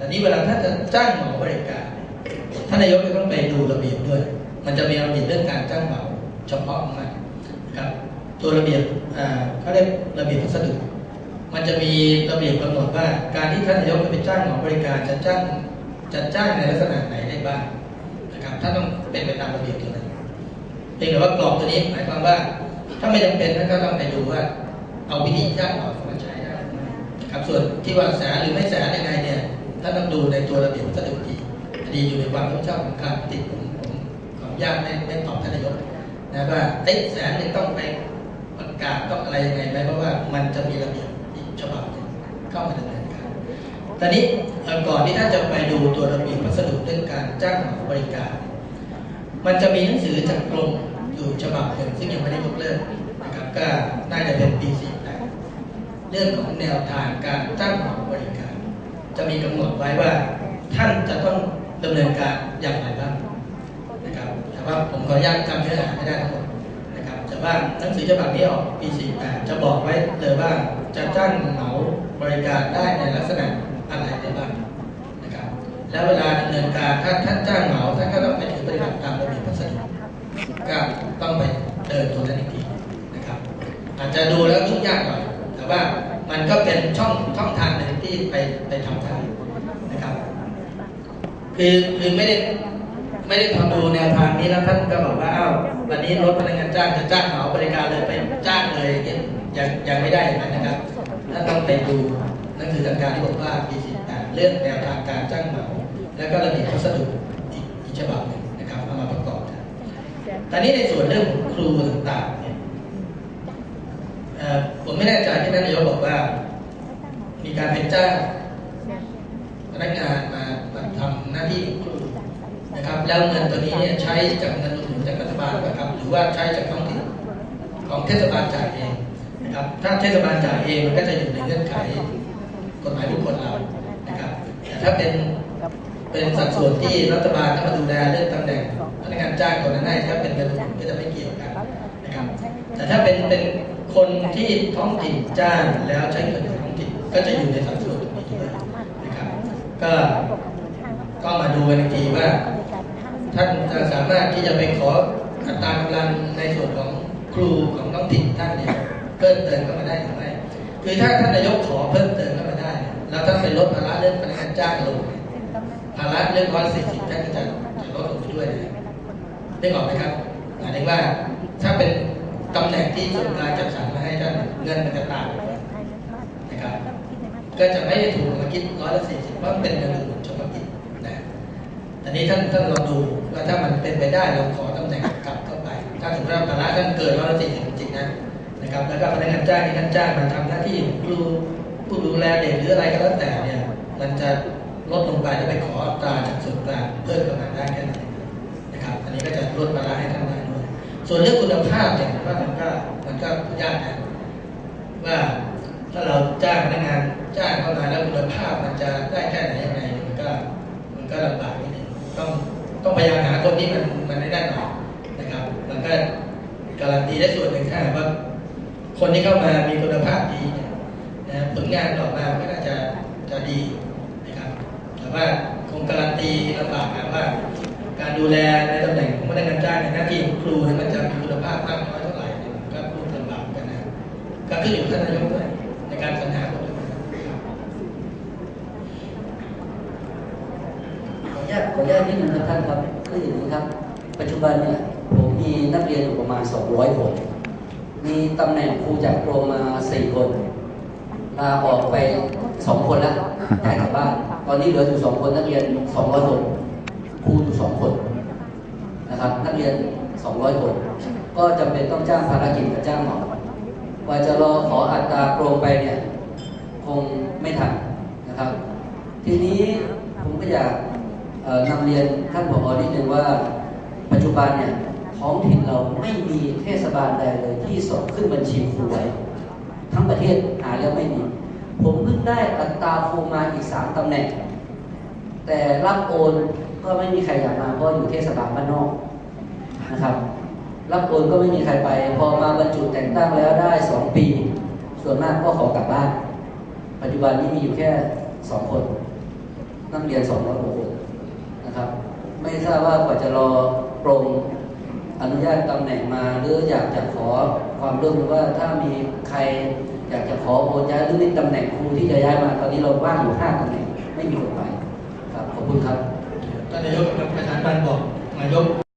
แต่นี้เวลาถ้าจะจ้างเหมาบริการ ท่านนายกจะต้องไปดูระเบียบด้วย มันจะมีระเบียบเรื่องการจ้างเหมาเฉพาะของมันนะครับ ตัวระเบียบเขาเรียกระเบียบพัสดุมันจะมีระเบียบกำหนดว่า การที่ท่านนายกจะไปจ้างเหมาบริการจะจ้างจะจ้างในลักษณะไหนได้บ้างนะครับท่านต้องเป็นไปตามระเบียบตัวนั้นเพียงแต่ว่ากรอบตัวนี้หมายความว่า ถ้าไม่จำเป็นท่านก็ต้องไปดูว่า เอาวิธีจ้างเหมามาใช้ได้ครับส่วนที่ว่าแสนหรือไม่แสนยังไงเนี่ย ดูในตัวระเบียบพัสดุอีดีอยู่ในความรับผิดชอบของการติดผมผมขออนุญาตไม่ไม่ตอบท่านนายกนะว่าเอ้แสนหนึ่งต้องไปประกาศต้องอะไรยังไงไหมเพราะว่ามันจะมีระเบียบอีกฉบับหนึ่งเข้ามาดำเนินการตอนนี้ก่อนที่ท่านจะไปดูตัวระเบียบพัสดุเรื่องการจ้างเหมาบริการ มันจะมีหนังสือจากกรมอยู่ฉบับหนึ่งซึ่งยังไม่ได้ยกเลิกนะครับก็น่าจะเป็นปี48เรื่องของแนวทางการจ้างเหมาบริการ จะมีกำหนดไว้ว่าท่านจะต้องดำเนินการอย่างไรบ้างนะครับ แต่ว่าผมขออนุญาตจำเนื้อหาไม่ได้ทั้งหมดนะครับแต่ว่าหนังสือฉบับนี้ออกปี 48 จะบอกไว้เลยว่าจะจ้างเหมาบริการได้ในลักษณะอะไรได้บ้างนะครับ แล้วเวลาดำเนินการถ้าท่านจ้างเหมาท่านก็ต้องไปถือปฏิบัติตามระเบียบพัสดุก็ต้องไปเดินตัวนั้นอีกทีนะครับ อาจจะดูแล้วยุ่งยากหน่อยแต่ว่ามันก็เป็นช่องท ไปไปทำได้นะครับ คือคือไม่ได้ไม่ได้ทำดูแนวทางนี้แล้วท่านก็บอกว่าอ้าววันนี้รถพนักงานจ้างจะจ้างเหมาบริการเลยไปจ้างเลยอย่างยังยังไม่ได้อย่างนั้นนะครับท่านต้องไปดูหนังสือทางการที่บอกว่าปี48เรื่องแนวทางการจ้างเหมาแล้วก็ระเบียบพัสดุอีกอีกฉบับหนึ่งนะครับเอามาประกอบกันตอนนี้ในส่วนเรื่องครูต่างๆเนี่ยเอ่อผมไม่แน่ใจที่ท่านนายกบอกว่า มีการเป็นจ้าง นักงานมามาทำหน้าที่ครูนะครับ แล้วเงินตัวนี้เนี่ยใช้จากเงินอุดหนุนจากรัฐบาลนะครับ หรือว่าใช้จากท้องถิ่นของเทศบาลจ่ายเองนะครับ ถ้าเทศบาลจ่ายเองมันก็จะอยู่ในเงื่อนไขกฎหมายบุคคลเรานะครับแต่ถ้าเป็นเป็นสัดส่วนที่รัฐบาลเข้ามาดูแลเรื่องตำแหน่งพนักงานจ้างคนนั้นให้ถ้าเป็นเงินอุดหนุนก็จะไม่เกี่ยวกันนะครับ แต่ถ้าเป็นเป็นคนที่ท้องถิ่นจ้างแล้วใช้เงินของท้องถิ่นก็จะอยู่ในสัดส่วนตรงนี้ด้วยนะครับ ก็ก็มาดูกันอีกทีว่า ท่านจะสามารถที่จะไปขออัตรากำลังในส่วนของครูของท้องถิ่นท่านเนี่ยเพิ่มเติมเข้ามาได้หรือไม่คือถ้าท่านนายกขอเพิ่มเติมเข้ามาได้ แล้วท่านไปลดภาระเรื่องพนักงานจ้างลงภาระเรื่องร้อยสี่สิบท่านก็จะจะลดลงด้วยนะได้ออกไหมครับหมายถึงว่าถ้าเป็นตำแหน่งที่ส่วนกลางจัดสรรมาให้ท่านเงินมันจะต่างนะครับ ก็จะไม่ได้ถูกมาคิดร้อยละสี่สิบเพรามันเป็นเงินอุดหนุนเฉพาะกิจนะตอนนี้ท่านท่านลองดูว่าถ้ามันเป็นไปได้เราขอตำแหน่งกลับเข้าไป ถ้าสมมติว่าภาระท่านเกินร้อยละสี่สิบจริงนะนะครับ แล้วก็พนักงานจ้างที่ท่านจ้างมาทำหน้าที่ครูผู้ดูแลเด็กหรืออะไรก็แล้วแต่เนี่ย มันจะลดลงไปแล้วไปขอตราจากส่วนกลางเพิ่มขึ้นมาได้แค่ไหนนะครับ อันนี้ก็จะลดภาระให้ท่านได้ด้วยส่วนเรื่องคุณภาพเนี่ยมว่ามันก็มันก็ยากนะว่าถ้าเราจ้างพนักงาน จ้างเข้ามาแล้วคุณภาพมันจะได้แค่ไหนยังไงมันก็มันก็ลำบากนิดนึงต้องต้องพยายามหาคนที่มันมันได้ได้หน่อยนะครับ มันก็การันตีได้ส่วนหนึ่งถ้าว่า คนที่เข้ามามีคุณภาพดีเนี่ยนะผลงานออกมาก็น่าจะจะดีนะครับ แต่ว่าคงการันตีลำบากนะว่า การดูแลในตำแหน่งของพนักงานจ้างในหน้าที่ของครูเนี่ยมันจะมีคุณภาพมากน้อยเท่าไหร่เนี่ยก็พูดลำบากกันนะก็ขึ้นอยู่กับท่านนายกด้วยในการสรรหาคนด้วยครับ ขออนุ ญาตขออนุญาตนิดนึงครับท่านครับคืออย่างนี้ครับ ปัจจุบันเนี่ยผมมีนักเรียนอยู่ประมาณ 200 คน มีตำแหน่งครูจากกรมมา 4 คนลาออกไป 2 คนแล้วย้ายกลับบ้าน ตอนนี้เหลืออยู่ 2 คนนักเรียน 200 คน ครูอยู่ 2 คนนะครับนักเรียน 200 คน ก็จำเป็นต้องจ้างภารกิจกับจ้างหมอกว่าจะรอขออัตรากรมไปเนี่ยคงไม่ทันนะครับ ทีนี้ผมก็อยาก นำเรียนท่านผอนิดนึงว่า ปัจจุบันเนี่ยท้องถิ่นเราไม่มีเทศบาลใดเลยที่ส่งขึ้นบัญชีครูไว้ทั้งประเทศหาแล้วไม่มี ผมเพิ่งได้อัตราครูมาอีกสามตำแหน่ง แต่รับโอนก็ไม่มีใครอยากมาเพราะอยู่เทศบาลบ้านนอกนะครับ รับโอนก็ไม่มีใครไป พอมาบรรจุแต่งตั้งแล้วได้สองปี ส่วนมากก็ขอกลับบ้าน ปัจจุบันนี้มีอยู่แค่สองคนนักเรียน200กว่าคน นะครับ ไม่ทราบว่ากว่าจะรอกรมอนุญาตตำแหน่งมาหรืออยากจะขอความร่วมมือว่าถ้ามีใครอยากจะขอโอนย้ายหรือมีตำแหน่งครูที่จะย้ายมาตอนนี้เราว่างอยู่ห้าตำแหน่งไม่มีคนไปครับขอบคุณครับท่านนายกประธานบันบอกนายก